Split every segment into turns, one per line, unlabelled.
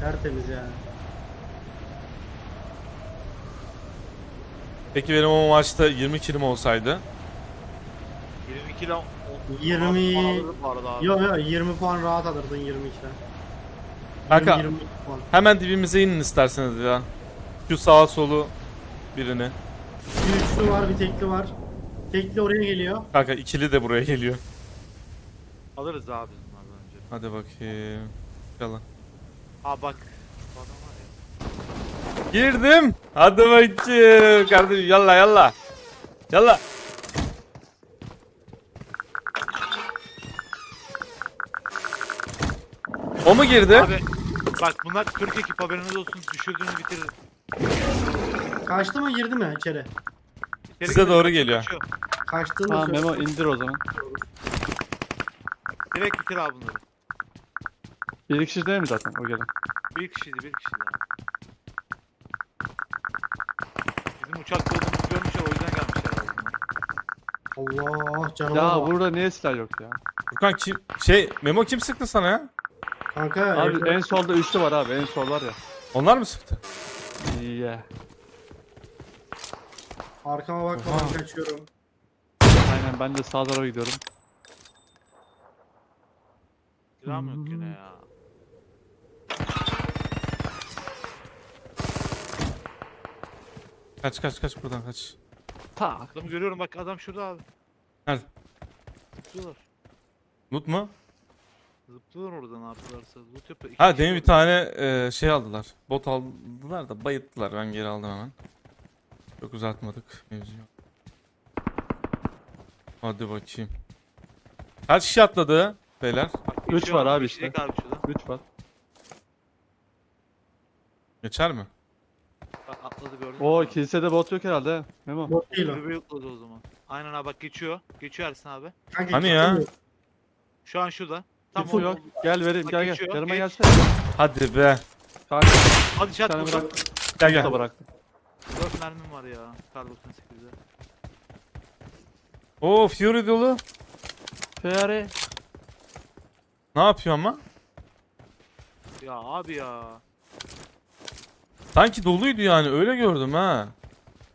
Tertemiz yani.
Peki benim o maçta 20 kilim olsaydı.
22 ile
20
alırım bu arada abi.
Yo yo 20 puan rahat alırdın 22'den.
Kanka
20, 22 puan.
hemen dibimize inin isterseniz ya. Şu sağa solu birini.
Bir üçlü var bir tekli var. Tekli oraya geliyor.
Kanka ikili de buraya geliyor.
Alırız abi.
Hadi bakayım. Yalan.
Ha bak. Bu adam var ya.
Girdim. Hadi bakayım. Kardeşim yalla yalla. Yalla. O mu girdi?
Abi bak bunlar Türk ekip haberiniz olsun düşürdüğünü bitirir.
Kaçtı mı girdi mi içeri?
İçeri
Size
girin,
doğru geliyor.
kaçıyor.
Kaçtığını
Tamam
söyle.
Memo indir o zaman.
Direkt bitir abi bunları.
Bir kişi değil mi zaten o gelen?
Bir kişiydi bir kişiydi abi. Bizim uçakta olduğumuzu görmüşler o yüzden gelmişler bunlar.
Allah canım.
Ya burada niye silah yok ya?
Furkan kim? Şey Memo kim sıktı sana ya?
Kanka
Abi en solda üçlü var abi en sol var ya.
Onlar mı sıktı?
Yeah.
arkama bakmadan
Oha.
kaçıyorum.
Aynen ben de sağ tarafa gidiyorum.
Silah mı yok yine ya?
Kaç kaç kaç buradan kaç.
Tak.
Adamı görüyorum bak adam şurada abi.
Nerede?
Zıplıyorlar.
Loot mu?
Zıplıyorlar orada ne yaptılarsa. Loot yapıyor. İki
Ha
kişi
demin bir tane e, şey aldılar. Bot aldılar da bayıttılar. Ben geri aldım hemen. Çok uzatmadık mevzuyu. Hadi bakayım. Kaç kişi atladı beyler?
Üç var abi
geçecek
işte. Üç var.
Geçer mi?
Atladı gördün mü?
Oo
abi?
kilisede bot yok herhalde. he. Memo.
Bot değil o.
Kulübe yutladı o zaman. Aynen abi bak geçiyor. Geçiyor Ersin abi.
Kanka,
Hani ya?
Şu an şurada. Tam
Info
o-
yok. Gel vereyim
Bak
gel gel.
geçiyor,
Yanıma
geç.
gelsene.
Hadi be.
Kanka
Hadi
bir
şat
tane.
Gel gel.
bıraktım.
4 mermim var ya. Kar 98'de.
Oo Fury dolu.
Fare.
Ne yapıyor ama?
Ya abi ya.
Sanki doluydu yani öyle gördüm ha.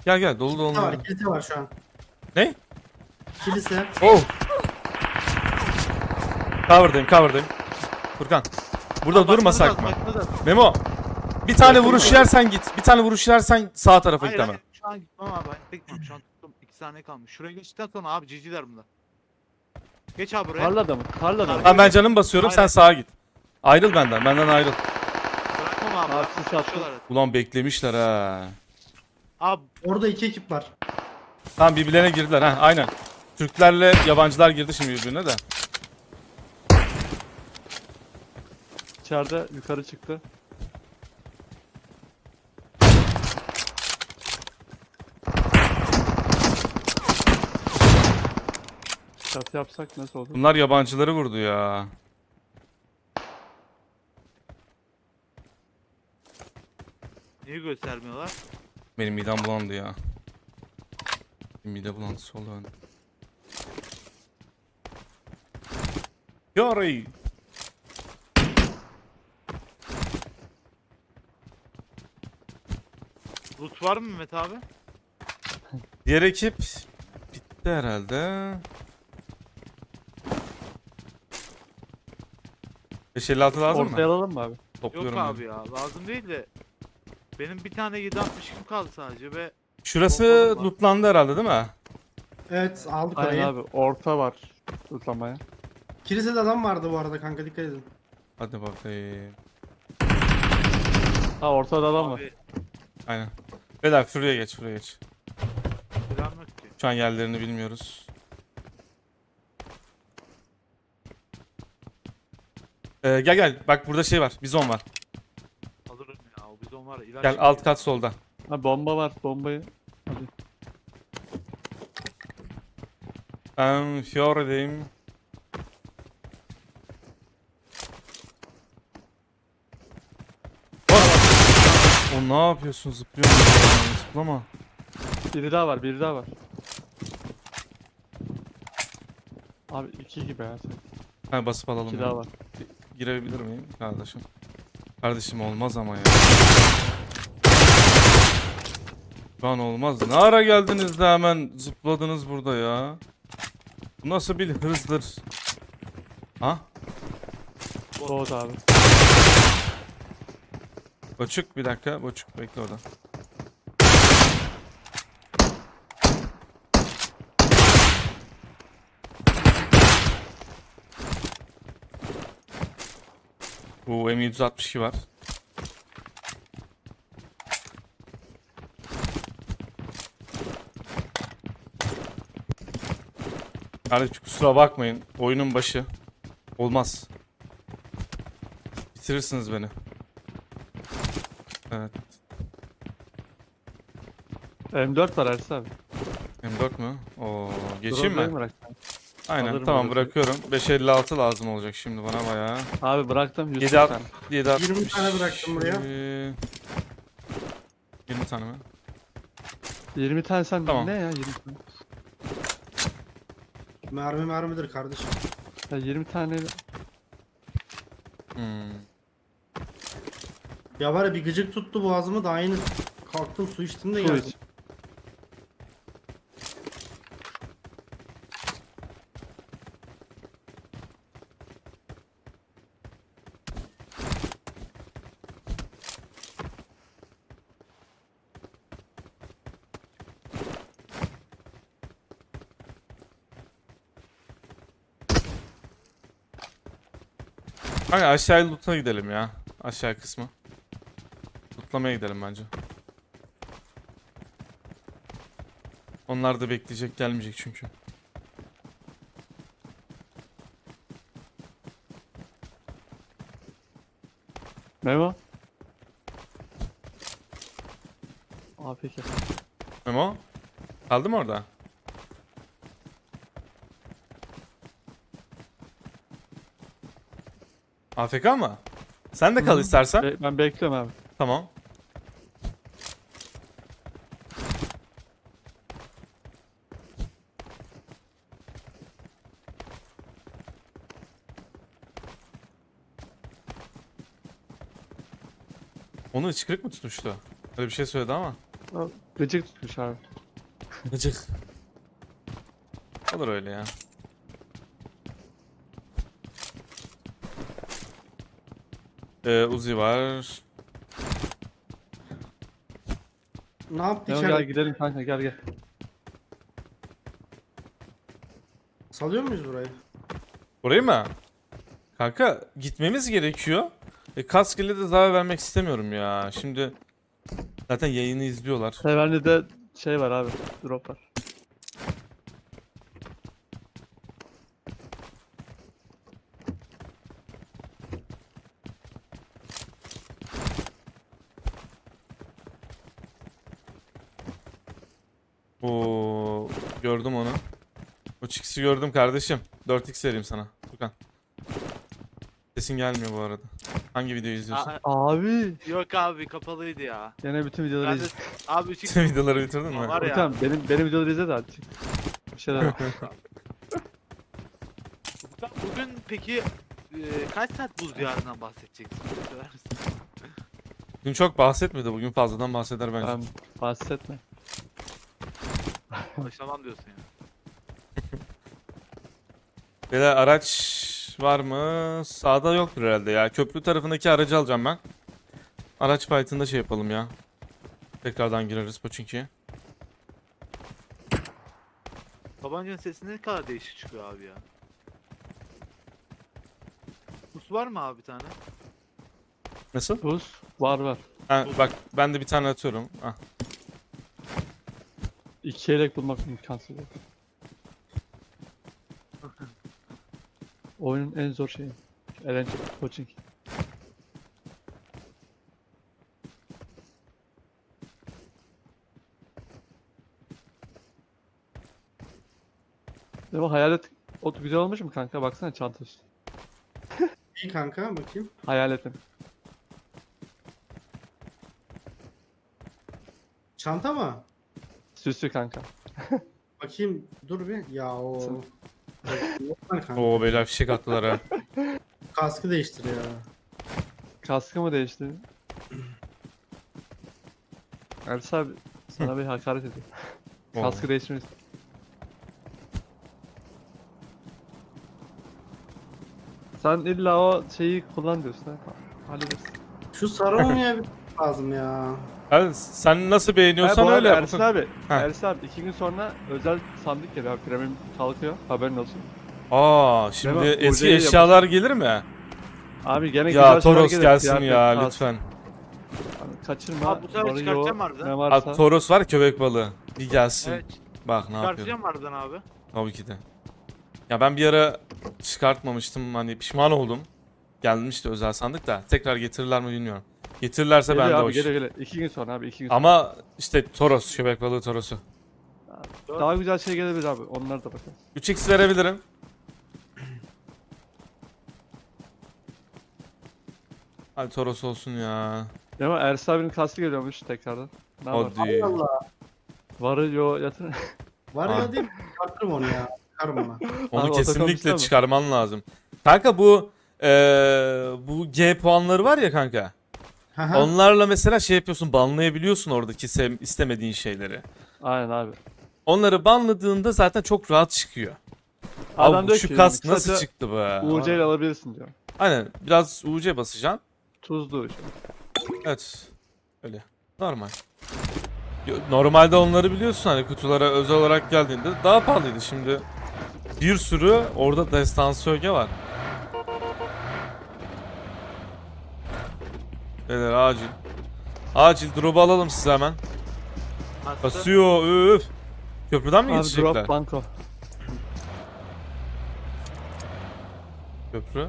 Gel gel dolu dolu.
Var, kilise var şu an.
Ne?
Kilise.
Oh. Cover'dayım cover'dayım. Furkan. Burada
Bakmanız
durmasak mı? Memo. Bir tane vuruş yersen git. Bir tane vuruş yersen sağ tarafa
Hayır
git hemen.
hayır şu an gitmem abi. Ben gitmem. Şu an tuttum. 2 saniye kalmış. Şuraya geçtikten sonra abi ciciler bunlar. Geç abi buraya.
Tarlada mı? Tarlada mı?
Tamam ben canım basıyorum sen
Aynen.
sağa git. Ayrıl benden. Benden ayrıl.
Abi.
Abi.
Ulan beklemişler ha.
abi
Orada iki ekip var.
Tamam birbirlerine girdiler ha aynen. Türklerle yabancılar girdi şimdi birbirine de.
İçeride yukarı çıktı. Çatı yapsak nasıl olur?
Bunlar yabancıları vurdu ya.
Niye göstermiyorlar?
Benim midem bulandı ya. Mide bulantısı oldu bende. Fury.
Loot var mı Mehmet abi?
Diğer ekip bitti herhalde. 556 lazım
Ortaya
mı?
alalım mı abi?
Topluyorum.
Yok
ben.
abi ya. Lazım değil de. Benim bir tane 762 kaldı sadece ve
Şurası lootlandı herhalde değil mi?
Evet aldık
Aynen
orayı.
abi orta var tutlamaya.
Kilisede adam vardı bu arada kanka dikkat edin.
Hadi bakayım.
Ha ortada adam var.
abi
Aynen. Beyler şuraya geç, şuraya geç.
silahım yok ki.
Şu an yerlerini bilmiyoruz. Ee, gel gel. Bak burada şey var. Bizon var.
Var ilaç
Gel alt kat solda.
Ha bomba var bombayı. Hadi.
Ben Fiore'deyim. O ne yapıyorsun? Zıplıyor musun? Zıplama.
Biri daha var biri daha var. Abi iki gibi ya.
Ha basıp alalım.
İki
ya.
daha var.
Girebilir miyim kardeşim? Kardeşim olmaz ama ya. Lan olmaz. Ne ara geldiniz de hemen zıpladınız burada ya. Bu nasıl bir hızdır? Ha?
Bot abi.
Boçuk bir dakika. Boçuk bekle orada. Bu M162 var. Kardeşim kusura bakmayın. Oyunun başı. Olmaz. Bitirirsiniz beni. Evet.
M4 var Ersin abi.
M4 mü? Oo, geçeyim
Grozda'yı
mi?
bıraktım.
Aynen
Alırım
tamam
orası.
bırakıyorum. 556 lazım olacak şimdi bana bayağı.
Abi bıraktım. 100
Yedi at-
tane.
7
20 tane bıraktım buraya.
20 tane mi?
20 tane sen
Tamam.
ne ya 20 tane?
Mermi mermidir kardeşim.
Ya 20 tane
Hmm.
Ya var ya bir gıcık tuttu boğazımı da aynı kalktım su içtim de
su
geldim.
iç.
Kanka aşağıya loot'a gidelim ya. Aşağı kısmı. Lootlamaya gidelim bence. Onlar da bekleyecek gelmeyecek çünkü.
Memo. Peki.
Memo? Kaldı mı orada? AFK mı? Sen de kal
Hı.
istersen.
Be- ben bekliyorum abi.
Tamam. Onu çıkırık mı tutmuştu? Öyle bir şey söyledi ama.
Gıcık tutmuş abi.
Gıcık. Olur öyle ya. Ee, Uzi var.
Ne yaptı
gel
içeride?
gidelim kanka gel gel.
Salıyor muyuz burayı?
Orayı mı? Kanka gitmemiz gerekiyor. E, kask ile de zarar vermek istemiyorum ya. Şimdi zaten yayını izliyorlar.
Severli'de şey var abi. Drop var.
Oo, gördüm onu. O çikisi gördüm kardeşim. 4x vereyim sana. Furkan. Sesin gelmiyor bu arada. Hangi videoyu izliyorsun?
Aa,
Abi.
yok abi kapalıydı ya.
Gene bütün videoları
Ben de
izle.
abi
Bütün videoları bitirdin mi?
Var ya.
Furkan benim, benim videoları izle de hadi. Bir şeyler yap.
Bugün peki e, kaç saat buz diyarından bahsedeceksin? Söyler misin?
Dün çok bahsetmedi. Bugün fazladan bahseder bence.
ben bahsetme.
Başlamam diyorsun yani.
Beyler araç var mı? Sağda yoktur herhalde ya. Köprü tarafındaki aracı alacağım ben. Araç fight'ında şey yapalım ya. Tekrardan gireriz Pochinki'ye.
Tabancanın sesi ne kadar değişik çıkıyor abi ya. Buz var mı abi bir tane?
Nasıl?
Buz var var.
Ha, bak ben de bir tane atıyorum. Ah.
İki yelek bulmak imkansız. Oyunun en zor şeyi. Eğlence, coaching. Ne bu hayalet o güzel olmuş mu kanka? Baksana çantası.
İyi kanka bakayım.
Hayaletin.
Çanta mı?
Süslü kanka.
Bakayım dur bir. Ya o.
Oo beyler fişek attılar ha.
Kaskı değiştir ya.
Kaskı mı değişti? Ersin abi sana bir hakaret.
Oo.
Kaskı değişmez. Sen illa o şeyi kullan diyorsun ha. Hallederiz.
Şu sarı olmaya bir lazım ya.
Abi sen nasıl beğeniyorsan öyle yap.
Ersin abi,
Ha.
Ersin abi iki gün sonra özel sandık geliyor abi. Premium kalkıyor. Haberin olsun.
Aa şimdi
mi?
eski
yap-
eşyalar gelir mi?
Abi gene
Ya
güzel şeyler
Toros
gelir.
gelsin
Kıyafet,
ya lütfen.
Kaçırma.
Abi bu sefer
varı
çıkartacağım harbiden.
Ne varsa.
Abi Toros var köpek balığı. Bir gelsin.
Evet.
Bak ne yapıyor.
Çıkartacağım harbiden abi.
Tabii ki de. Ya ben bir ara çıkartmamıştım hani pişman oldum. Gelmişti özel sandık da tekrar getirirler mi bilmiyorum. Getirirlerse
Geliyor
ben de
abi
hoş.
geliyor geliyor. İki gün sonra abi iki gün sonra.
Ama işte Toros köpek balığı Toros'u.
Daha güzel şey gelebilir abi. Onlar da bakarız.
3x verebilirim. Hadi Toros olsun ya.
Ya ama Ersin abinin kaskı geliyormuş tekrardan. Ne var?
Hadi.
Allah.
Varı yo yatır.
Var
Aa.
ya değil mi? Çıkartırım onu ya. Çıkarım ona.
Onu
Abi,
kesinlikle çıkarman lazım. Kanka bu eee, bu G puanları var ya kanka.
Hı hı.
Onlarla mesela şey yapıyorsun, banlayabiliyorsun oradaki sev- istemediğin şeyleri.
Aynen abi.
Onları banladığında zaten çok rahat çıkıyor.
Adam
Abi
diyor
şu
ki,
kask nasıl çıktı be?
UC ile alabilirsin diyor.
Aynen biraz UC basacaksın.
Tuzlu işte.
Evet. Öyle. Normal. Yo- Normalde onları biliyorsun hani kutulara özel olarak geldiğinde daha pahalıydı. Şimdi bir sürü orada destansı öge var. Beyler acil. Acil drop alalım size hemen. Basıyor üf. Köprüden mi
Abi
geçecekler?
drop banko.
Köprü.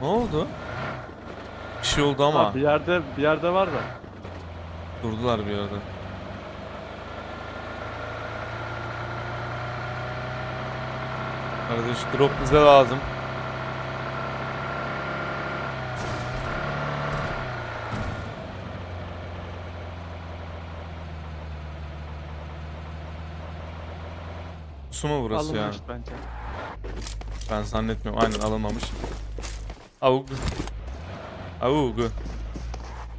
Ne oldu? Bir şey oldu ama
Abi bir yerde bir yerde var da.
durdular bir arada. Kardeş drop bize lazım. Su mu burası ya?
Alınmış bence.
Ben zannetmiyorum. Aynen alınmamış. Avuk. Avuk.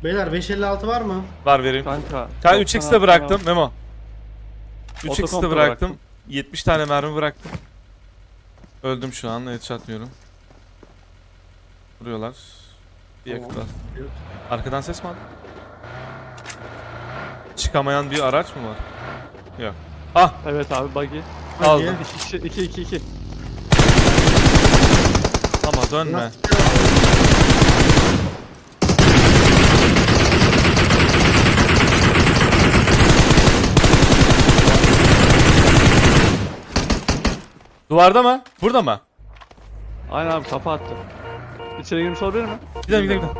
Beyler 556 var mı?
Var vereyim.
Kanka.
Kanka
96
3x'te bıraktım Memo. 3x'te
Otokompta
bıraktım.
bıraktım.
70 tane mermi bıraktım. Öldüm şu an. Headshot yiyorum. Vuruyorlar. Bir.
Evet.
Arkadan ses mi aldın? Çıkamayan bir araç mı var? Yok. Ah!
Evet abi buggy.
Aldım.
İki kişi 2 2 2.
Ama dönme.
Nasıl-
Duvarda mı? Burada mı?
Aynen abi kafa attı. İçeri girmiş olabilir mi?
Gidelim gidelim gidelim.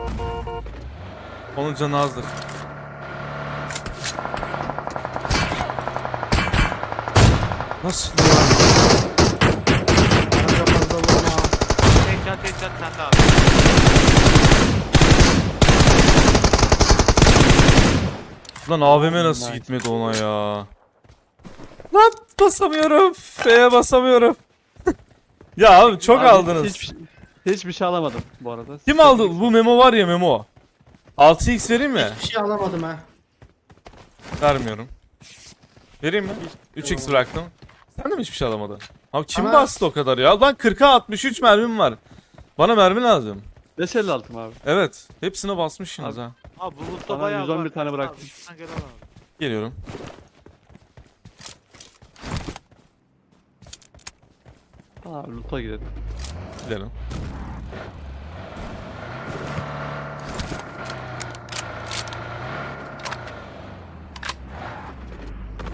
Onun canı azdır. Nasıl?
Arka fazla vurma.
Headshot headshot sende abi.
Lan AVM nasıl gitmedi ona ya? Lan basamıyorum. F'ye basamıyorum. Ya abi çok
Abi
aldınız.
Hiçbir, şey- hiçbir şey alamadım bu arada.
Kim aldı? Bu memo var ya memo. 6x vereyim mi?
Hiçbir şey alamadım ha.
Vermiyorum. Vereyim mi? 3x bıraktım. Sen de mi hiçbir şey alamadın? Abi kim
Ama-
bastı o kadar ya? Lan 40'a 63 mermim var. Bana mermi lazım.
556 abi.
Evet. Hepsine basmışsınız
Abi-
ha.
Abi bu loot'ta
Bana
bayağı
111
var.
tane bıraktım.
abi.
Geliyorum.
Abi loot'a gidelim.
Gidelim.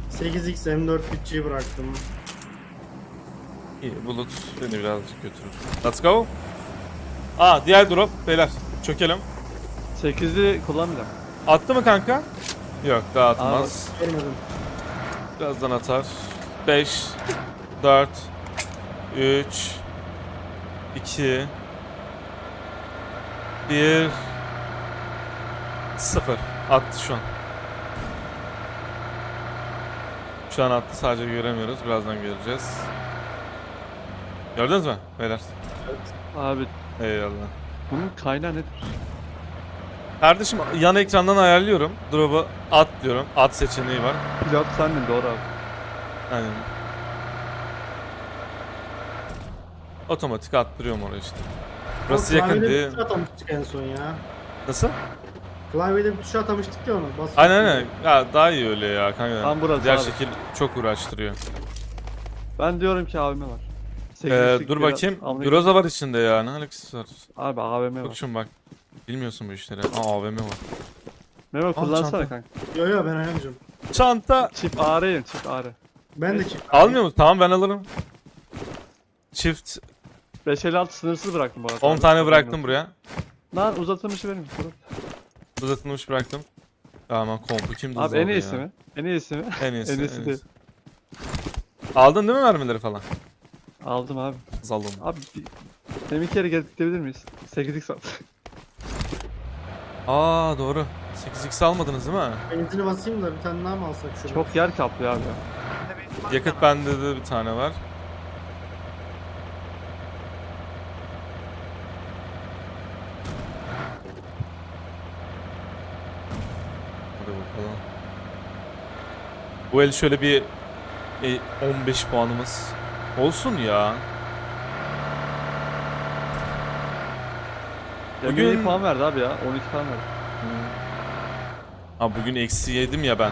Sekiz x M4 bütçeyi bıraktım.
İyi bulut beni birazcık götürür. Let's go. Aa diğer drop beyler. Çökelim.
8'i kullanmayacağım.
Attı mı kanka? Yok daha atmaz.
Görmedim.
Birazdan atar. 5 4 3 2 1 0 Attı şu an. Şu an attı sadece göremiyoruz. Birazdan göreceğiz. Gördünüz mü? Beyler.
Abi
Eyvallah.
bunun kaynağı nedir?
Kardeşim yan ekrandan ayarlıyorum. Drop'u at diyorum. At seçeneği var.
Pilot sendin doğru abi.
Aynen. Otomatik attırıyorum oraya işte. Burası
Ama
yakın
klavyede
diye.
bir tuşa atamıştık en son ya.
Nasıl?
Klavyede bir tuşa atamıştık ya onu. Basıyorsun.
Aynen aynen. Ya daha iyi öyle ya kanka.
Tam burası
Diğer
abi.
şekil çok uğraştırıyor.
Ben diyorum ki AVM var.
Ee,
Sekizlik
dur
bir
bakayım.
Amerika-
Groza var içinde ya. Ne alakası var?
Abi AVM var.
Koçum bak. Bilmiyorsun bu işleri. Aa AVM var.
Memo kullansana
çanta.
kanka.
Yo yo ben oynamayacağım.
Çanta.
Çift AR'yim çift AR.
Ben de çift.
Almıyor musun? Tamam ben alırım. Çift
556 sınırsız bıraktım bu arada.
10
abi.
tane bıraktım buraya.
Lan uzatılmışı benim. Dur.
Uzatılmış bıraktım. Tamam kompu kimdi
Abi en iyisi
ya?
mi? En iyisi mi?
En iyisi.
En
En
iyisi
iyisi.
değil.
Aldın değil mi mermileri falan?
Aldım abi.
Zalım.
Abi bir... Demin kere gelip gidebilir miyiz? 8x sat.
Aa doğru. 8x almadınız değil mi?
Benzini basayım da bir tane daha mı alsak şurada?
Çok yer kaplıyor abi.
Yakıt bende de bir tane var. Hadi bakalım. Bu el şöyle bir e, 15 puanımız olsun ya.
Ya
Bugün-
Bugün... puan verdi abi ya. 12 puan verdi.
Ha bugün eksi yedim ya ben.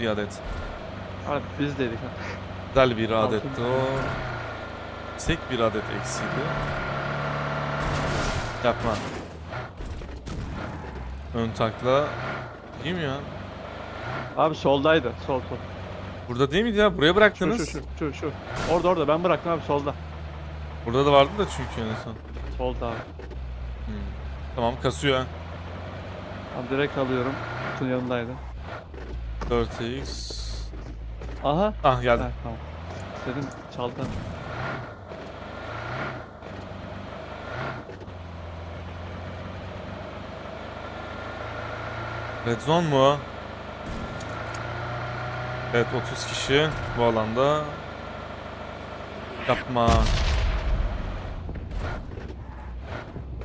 Bir adet.
Abi biz deydik ha.
Güzel bir adetti o. Tek bir adet eksiydi. Yapma. Ön takla. İyi mi ya?
Abi soldaydı. Sol sol.
Burada değil miydi ya? Buraya
Şu
bıraktınız.
şu şu şu şu. Orada orada ben bıraktım abi solda.
Burada da vardı da çünkü en son.
Solda abi.
Hmm. Tamam kasıyor.
Abi direkt alıyorum. Kutunun yanındaydı.
4x.
Aha.
Ah geldi.
Ha, tamam. Dedim çaldı.
Red zone mu? Evet 30 kişi bu alanda. Yapma.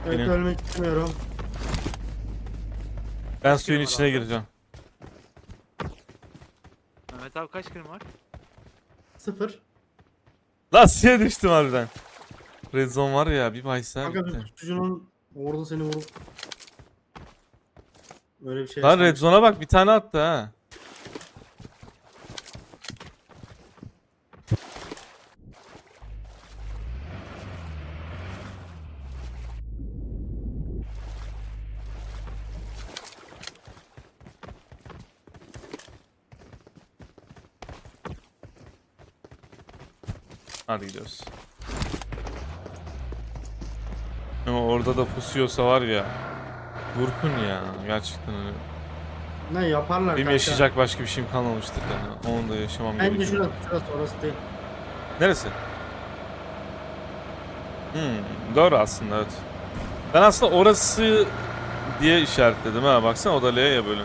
Evet
Benim-
ölmek istemiyorum.
Ben
Kaç
suyun
var
içine
abi?
gireceğim.
Mehmet abi kaç kilim var?
Sıfır.
Lan suya düştüm harbiden. Red zone var ya bir baysa
Kanka
bitti.
orada seni vurup Böyle bir şey
Lan red zone'a bak bir tane attı ha. Hadi gidiyoruz. Ama orada da pusuyorsa var ya. Vurkun ya gerçekten öyle.
Ne yaparlar
Benim
kanka.
yaşayacak başka bir şeyim kalmamıştır yani. Onu da yaşamam gerekiyor.
şurası, şurası orası değil.
Neresi? Hmm, doğru aslında evet. Ben aslında orası diye işaretledim ha. Baksana o da L ya böyle.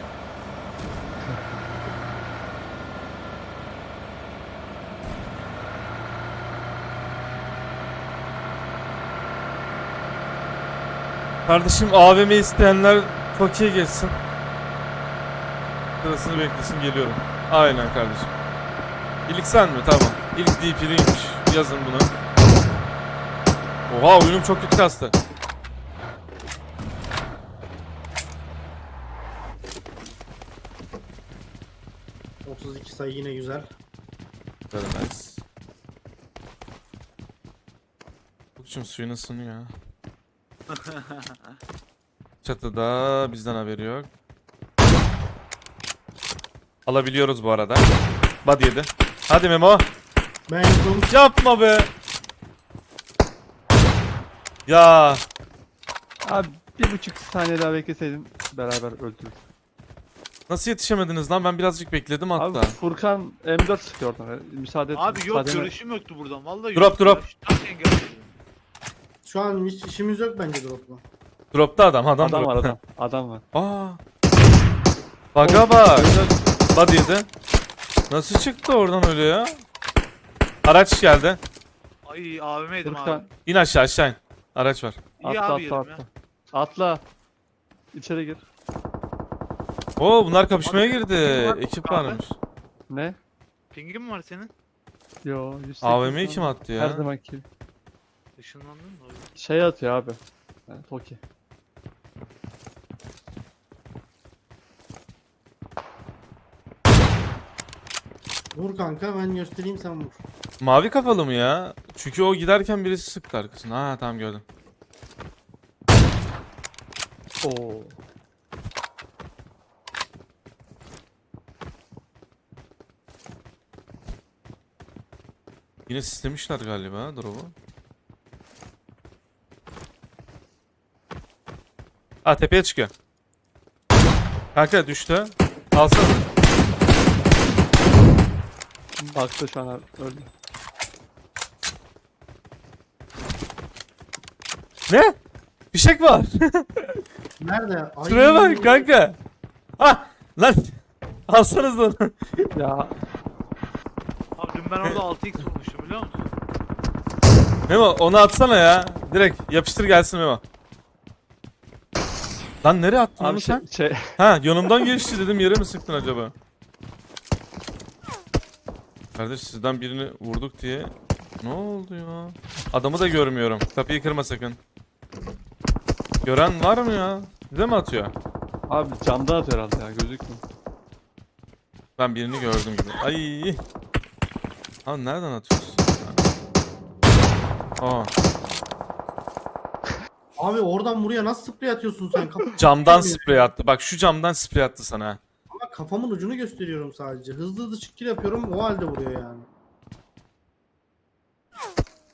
Kardeşim AVM isteyenler Tokyo'ya geçsin. Sırasını beklesin geliyorum. Aynen kardeşim. İlk sen mi? Tamam. İlk DP'liymiş. Yazın bunu. Oha oyunum çok kötü kastı.
32 sayı yine güzel.
Very nice. Bukçum suyun ısınıyor. Çatıda bizden haberi yok. Alabiliyoruz bu arada. Bad yedi. Hadi Memo.
Ben.
Yapma be. Ya.
Abi bir buçuk saniye daha bekleseydin beraber öldürürüz.
Nasıl yetişemediniz lan? Ben birazcık bekledim hatta.
Abi Furkan M4 sıkıyor oradan. Müsaade et.
Abi yok görüşüm yoktu buradan. Vallahi
Drop,
yok.
drop.
Şu engel.
Şu an hiç işimiz yok bence dropla.
Dropta adam. Adam,
Adam var adam. Adam var.
Aa. Baga bak. Bad yedi. Nasıl çıktı oradan öyle ya? Araç geldi.
Ay AVM'ydim abi.
Furkan
İn aşağı aşağı in. Araç var.
İyi
atla
abi
atla
yerim ya.
atla. Atla. İçeri gir.
Oo bunlar kapışmaya girdi. Ekip varmış.
Ne?
Pingin mi var senin?
Yo 108
AVM'yi kim attı
Her
ya?
zamanki.
Işınlandın mı? Öyle.
Şey atıyor abi. Yani Toki.
Vur kanka ben göstereyim sen vur.
Mavi kafalı mı ya? Çünkü o giderken birisi sıktı arkasına. Ha tamam gördüm.
Oo.
Yine sistemişler galiba drop'u. Ha tepeye çıkıyor. Kanka düştü. Alsana.
Baktı şu an abi. Öldü.
Ne? Fişek var.
Nerede? Ay.
Şuraya bak kanka. Ha lan. Alsanız onu.
Ya
Abi dün ben orada 6x vurmuştum biliyor musun?
Memo onu atsana ya. Direkt yapıştır gelsin Memo. Lan nereye attın
abi
onu
şey,
sen?
şey
Ha yanımdan geçti dedim yere mi sıktın acaba? Kardeş sizden birini vurduk diye. Ne oldu ya? Adamı da görmüyorum. Kapıyı kırma sakın. Gören var mı ya? Bize mi atıyor?
abi camdan atıyor herhalde ya gözükmüyor.
Ben birini gördüm gibi. Ay. Abi nereden atıyorsun? Aa,
Abi oradan buraya nasıl sprey atıyorsun sen?
Camdan sprey attı. Bak şu camdan sprey attı sana.
Ama kafamın ucunu gösteriyorum sadece. Hızlı hızlı çık kill yapıyorum o halde vuruyor yani.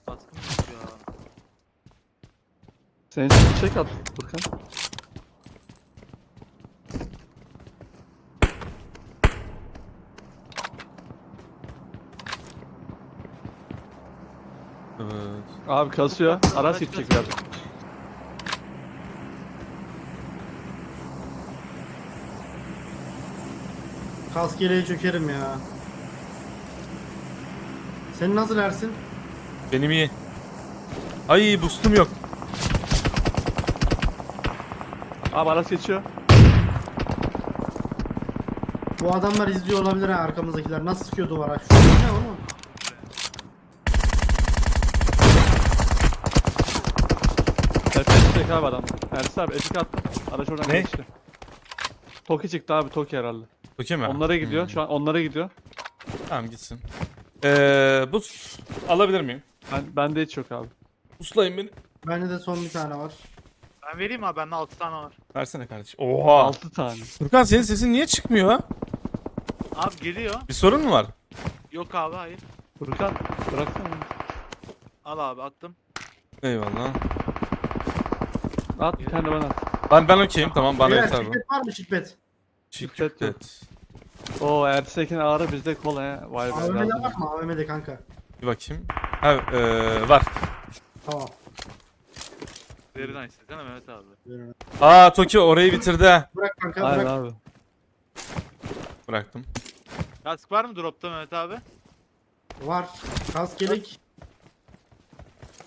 Baskın ya.
Bir şey at Furkan.
Evet.
Abi kasıyor. Araç gidecek biraz.
Kaskeleye çökerim ya. Senin nasıl Ersin?
Benim iyi. Ay boostum yok.
Abi araç geçiyor.
Bu adamlar izliyor olabilir ha arkamızdakiler. Nasıl sıkıyor duvara? Şu ne oğlum?
Tepeye gidecek abi adam. Ersin abi etik attı. Araç oradan
Ne?
geçti. Toki çıktı abi Toki herhalde.
Okey mi?
Onlara gidiyor.
Hmm.
Şu an onlara gidiyor.
Tamam gitsin. Ee, boost alabilir miyim?
Ben bende hiç yok abi.
Boostlayın beni.
Bende de son bir tane var.
Ben vereyim abi bende 6 tane var.
Versene kardeşim. Oha.
6 tane.
Furkan senin sesin niye çıkmıyor?
Abi geliyor.
Bir sorun mu var?
Yok abi hayır.
Furkan bıraksana.
Al abi attım.
Eyvallah.
At bir tane de bana at.
Ben ben okeyim tamam bana
Beyler
yeter bu.
şirket var mı şirket?
Şiddet yok. Oo Ersin ağrı bizde kola he. Vay be.
AVM'de
yardım.
var mı? AVM'de kanka.
Bir bakayım. Ha ee, var.
Tamam.
Very nice desene Mehmet abi.
Aa Toki orayı bitirdi ha.
Bırak kanka
Aynen
bırak.
abi.
Bıraktım.
Kask var mı dropta Mehmet abi?
Var. Kaskelik.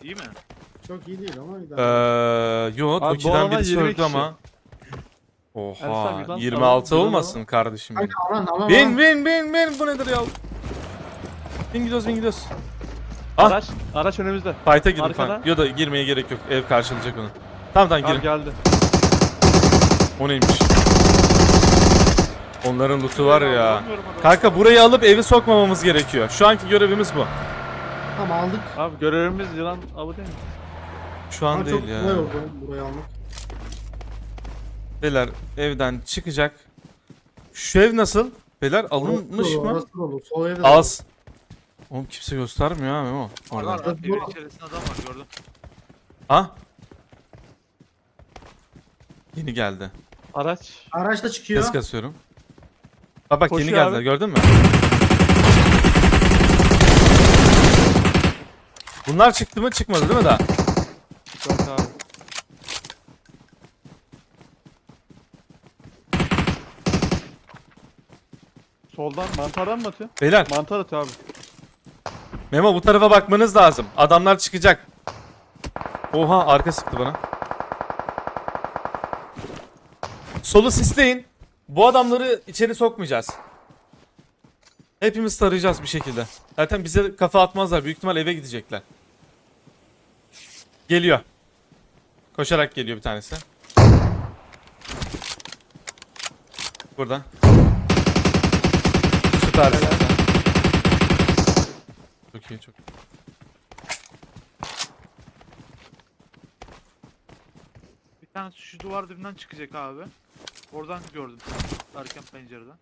İyi mi?
Çok iyi değil ama idare.
yo
Abi bu
Toki'den
arada
birisi
20
öldü
kişi.
ama. Oha
bir lan
26
tamam,
olmasın kardeşim.
Kanka alan alan
Bin
alan.
bin bin bin bu nedir ya? Bin gidiyoruz bin gidiyoruz. Ah!
Araç, araç önümüzde.
Fight'a girin
Arkada.
falan. Ya da girmeye gerek yok. Ev karşılayacak onu. Tamam tamam
Abi
girin.
geldi.
O neymiş? Onların loot'u var ya.
Alamıyorum adamı.
Kanka burayı alıp evi sokmamamız gerekiyor. Şu anki görevimiz bu.
Tamam aldık.
Abi görevimiz yılan avı değil mi?
Şu an
Ama
değil
çok
ya.
kolay oldu burayı almak.
Beyler evden çıkacak. Şu ev nasıl? Beyler alınmış
Orası
mı?
orası dolu. Sol evde dolu.
Az. Oğlum kimse göstermiyor ha Memo. Orada.
var evin içerisinde adam var gördüm.
Ha? Yeni geldi.
Araç.
Araçta çıkıyor.
Ses kasıyorum. Bak bak yeni
Koşuyor
geldiler
abi.
gördün mü? Bunlar çıktı mı? Çıkmadı değil mi daha?
Yok abi. Soldan mantardan mı atıyor?
Beyler
Mantar atıyor abi.
Memo bu tarafa bakmanız lazım. Adamlar çıkacak. Oha arka sıktı bana. Solu sisleyin. Bu adamları içeri sokmayacağız. Hepimiz tarayacağız bir şekilde. Zaten bize kafa atmazlar. Büyük ihtimal eve gidecekler. Geliyor. Koşarak geliyor bir tanesi. Burada. Süper. Çok iyi çok.
Bir tanesi şu duvar dibinden çıkacak abi. Oradan gördüm. Arkan pencereden.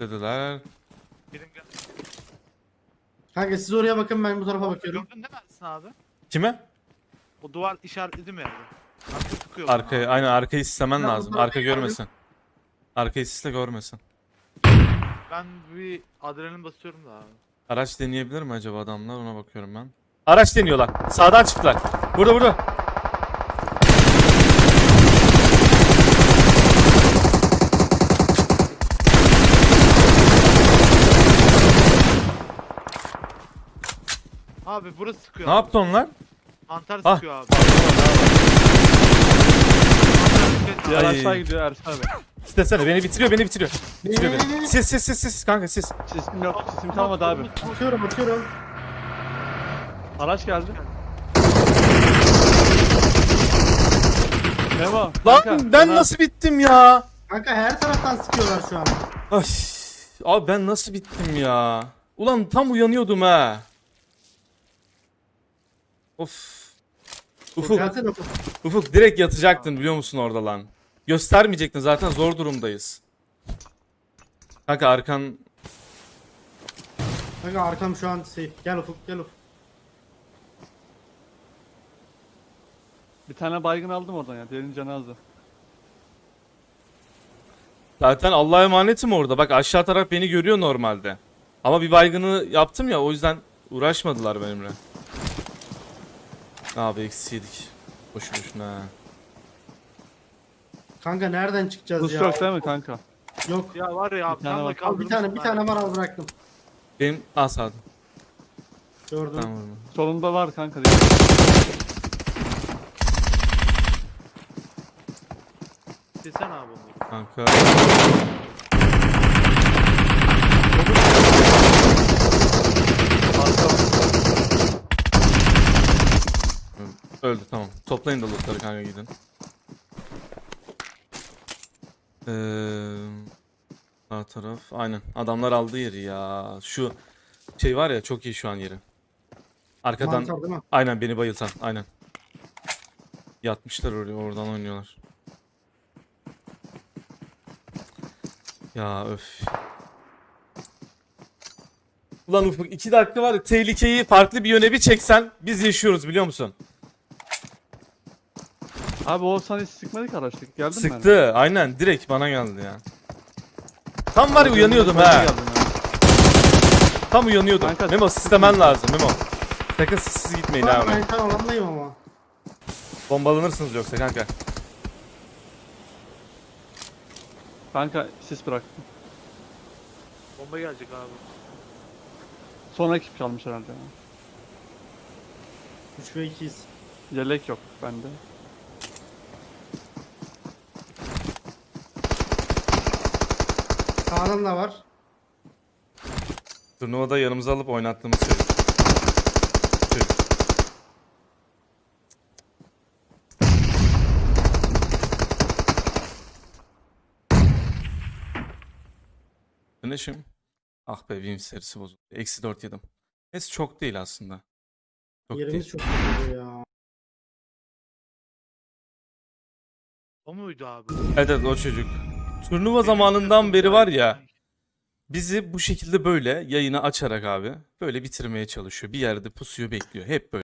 Dediler.
Benim gel.
Kanka siz oraya bakın ben bu tarafa bakıyorum.
Gördün değil mi Ersin abi?
Kime?
O duvar işaretledi mi yerde? Arka sıkıyor. bana
Arkayı aynen arkayı sistemen lazım. Arka görmesin. Arkayı sisle görmesin.
Ben bir adrenalin basıyorum da abi.
Araç deneyebilir mi acaba adamlar ona bakıyorum ben. Araç deniyorlar. Sağdan çıktılar. Burada burada.
Abi burası sıkıyor.
Ne
abi.
yaptı onlar?
Mantar
Ah.
sıkıyor abi.
Diğer
Ay.
aşağı gidiyor Ersin abi.
İstesene beni bitiriyor beni bitiriyor. Bitiriyor beni.
ne?
Sis sis sis sis kanka sis.
Sesim yok. Sesim kalmadı abi.
Atıyorum atıyorum.
Araç geldi. Memo.
Lan
kanka,
ben
sana-
nasıl bittim ya?
Kanka her taraftan sıkıyorlar şu an.
Ay. Abi ben nasıl bittim ya? Ulan tam uyanıyordum ha. Of. Ufuk,
Gelsene Ufuk.
Ufuk direkt yatacaktın biliyor musun orada lan? Göstermeyecektin zaten zor durumdayız. Kanka arkan
Kanka arkam şu an safe. Gel Ufuk gel Ufuk.
Bir tane baygın aldım oradan ya. Diğerinin canı azdı.
zaten Allah'a emanetim orada. Bak aşağı taraf beni görüyor normalde. Ama bir baygını yaptım ya o yüzden uğraşmadılar benimle. Abi eksiydik. Boşu boşuna.
Kanka nereden çıkacağız
Buz
ya?
yok değil mi kanka?
Yok.
Ya var ya
Bir tane var.
Al bir tane bir
abi.
tane var al bıraktım.
Benim al sağda.
Gördüm.
Tamam.
Solunda var kanka.
Desene abi onu.
Kanka. Öldü tamam. Toplayın da lootları kanka gidin. Ee, sağ taraf. Aynen. Adamlar aldı yeri ya. Şu şey var ya çok iyi şu an yeri. Arkadan
Mantar değil mi?
aynen beni bayıltan. Aynen. Yatmışlar oraya oradan oynuyorlar. Ya öf. Ulan Ufuk 2 dakika var ya tehlikeyi farklı bir yöne bir çeksen biz yaşıyoruz biliyor musun?
Abi o sana hiç sıkmadı ki araçtaki. Geldin mi?
Sıktı. Aynen direkt bana geldi ya. Tam var ya uyanıyordum ha. Tam uyanıyordum.
Kanka-
Memo sistemen lazım Memo. Sakın siz gitmeyin abi.
ben şu an alandayım ama.
Bombalanırsınız yoksa kanka.
Kanka sis bıraktım.
Bomba gelecek abi.
Son ekip çalmış herhalde. ya.
3 ve 2'yiz.
Yelek yok bende.
Sağdan da var.
Turnuvada yanımıza alıp oynattığımız çocuk. Çocuk. Güneşim. Ah be Wim serisi bozuldu. Eksi 4 yedim. Neyse çok değil aslında. Çok
Yerimiz
değil.
çok kötü ya.
O muydu abi?
Evet evet o çocuk. Turnuva zamanından beri var ya bizi bu şekilde böyle yayını açarak abi böyle bitirmeye çalışıyor. Bir yerde pusuyor bekliyor. Hep böyle.